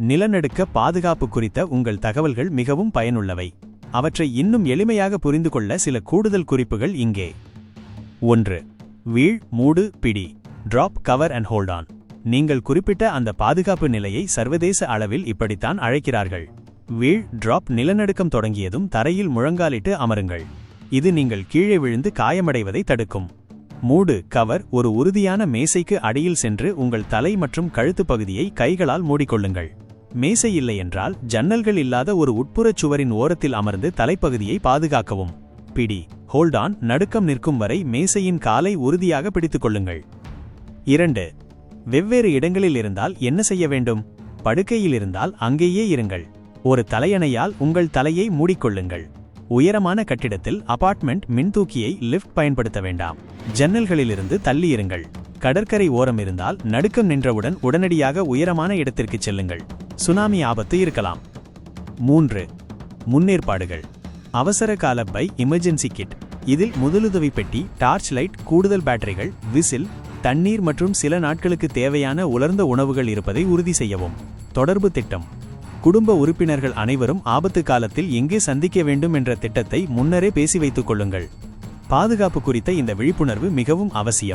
நிலநடுக்க பாதுகாப்பு குறித்த உங்கள் தகவல்கள் மிகவும் பயனுள்ளவை. அவற்றை இன்னும் எளிமையாக புரிந்து கொள்ள சில கூடுதல் குறிப்புகள் இங்கே. ஒன்று வீழ் மூடு பிடி drop cover and hold on நீங்கள் குறிப்பிட்ட அந்த பாதுகாப்பு நிலையை சர்வதேச அளவில் இப்படித்தான் அழைக்கிறார்கள். வீழ் டிராப் நிலநடுக்கம் தொடங்கியதும் தரையில் முழங்காலிட்டு அமருங்கள். இது நீங்கள் கீழே விழுந்து காயமடைவதை தடுக்கும். மூடு கவர் ஒரு உறுதியான மேசைக்கு அடியில் சென்று உங்கள் தலை மற்றும் கழுத்து பகுதியை கைகளால் மூடிக்கொள்ளுங்கள். மேசை இல்லை என்றால் ஜன்னல்கள் இல்லாத ஒரு உட்புறச் சுவரின் ஓரத்தில் அமர்ந்து தலைப்பகுதியை பாதுகாக்கவும். பிடி ஹோல்டான் நடுக்கம் நிற்கும் வரை மேசையின் காலை உறுதியாக பிடித்துக் கொள்ளுங்கள். இரண்டு வெவ்வேறு இடங்களில் இருந்தால் என்ன செய்ய வேண்டும்? படுக்கையில் இருந்தால் அங்கேயே இருங்கள். ஒரு தலையணையால் உங்கள் தலையை மூடிக்கொள்ளுங்கள். உயரமான கட்டிடத்தில் அபார்ட்மெண்ட் மின்தூக்கியை லிஃப்ட் பயன்படுத்த வேண்டாம். ஜன்னல்களிலிருந்து தள்ளி இருங்கள் கடற்கரை ஓரம் இருந்தால் நடுக்கம் நின்றவுடன் உடனடியாக உயரமான இடத்திற்கு செல்லுங்கள். சுனாமி ஆபத்து இருக்கலாம். மூன்று முன்னேற்பாடுகள். அவசர கால பை எமர்ஜென்சி கிட் இதில் முதலுதவி பெட்டி டார்ச் லைட் கூடுதல் பேட்டரிகள் விசில் தண்ணீர் மற்றும் சில நாட்களுக்கு தேவையான உலர்ந்த உணவுகள் இருப்பதை உறுதி செய்யவும். தொடர்பு திட்டம். குடும்ப உறுப்பினர்கள் அனைவரும் ஆபத்து காலத்தில் எங்கே சந்திக்க வேண்டும் என்ற திட்டத்தை முன்னரே பேசி வைத்துக் கொள்ளுங்கள். பாதுகாப்பு குறித்த இந்த விழிப்புணர்வு மிகவும் அவசியம்.